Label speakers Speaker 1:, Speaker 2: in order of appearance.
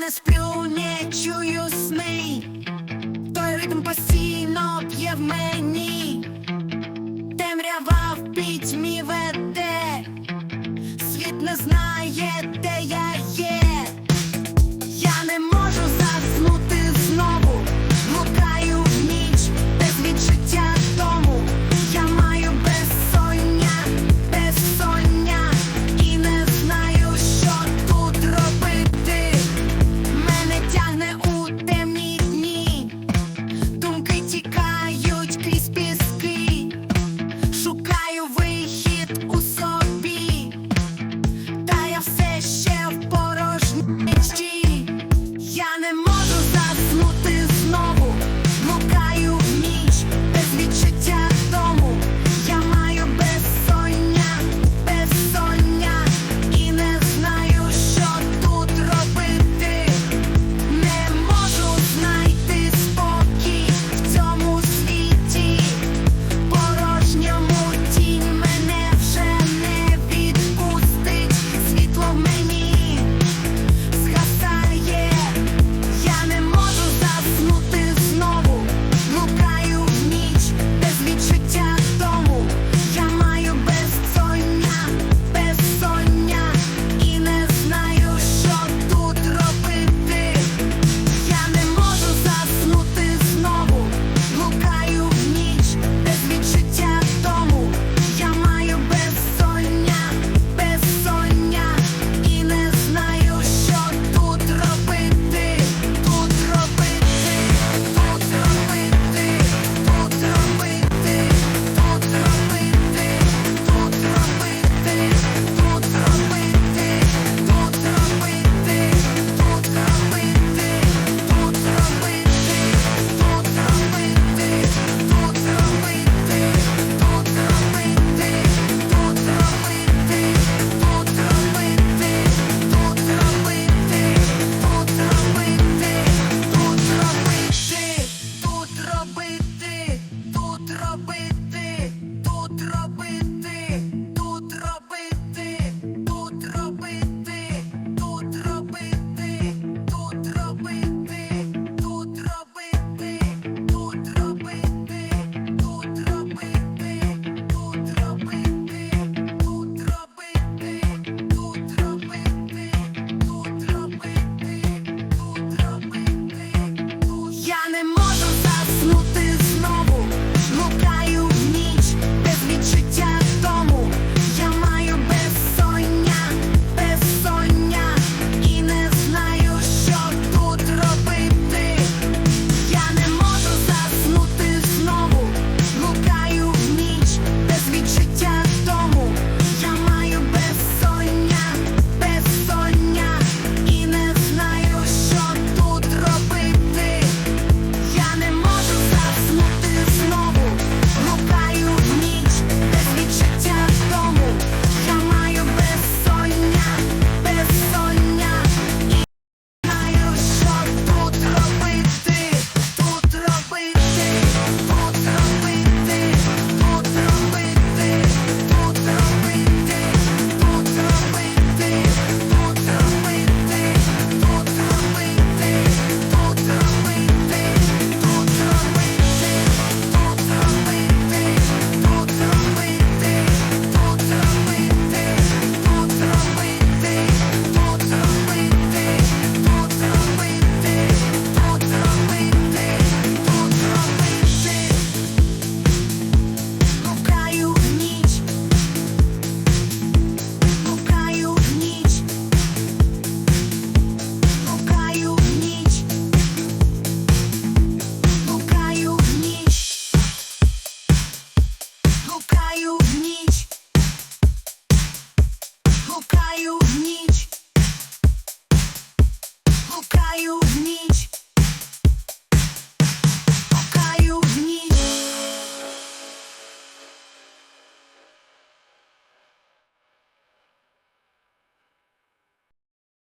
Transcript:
Speaker 1: Не сплю, не чую сни, той ритм постійно п'є в мені, темрява в пітьмі веде, світ не знає, де я.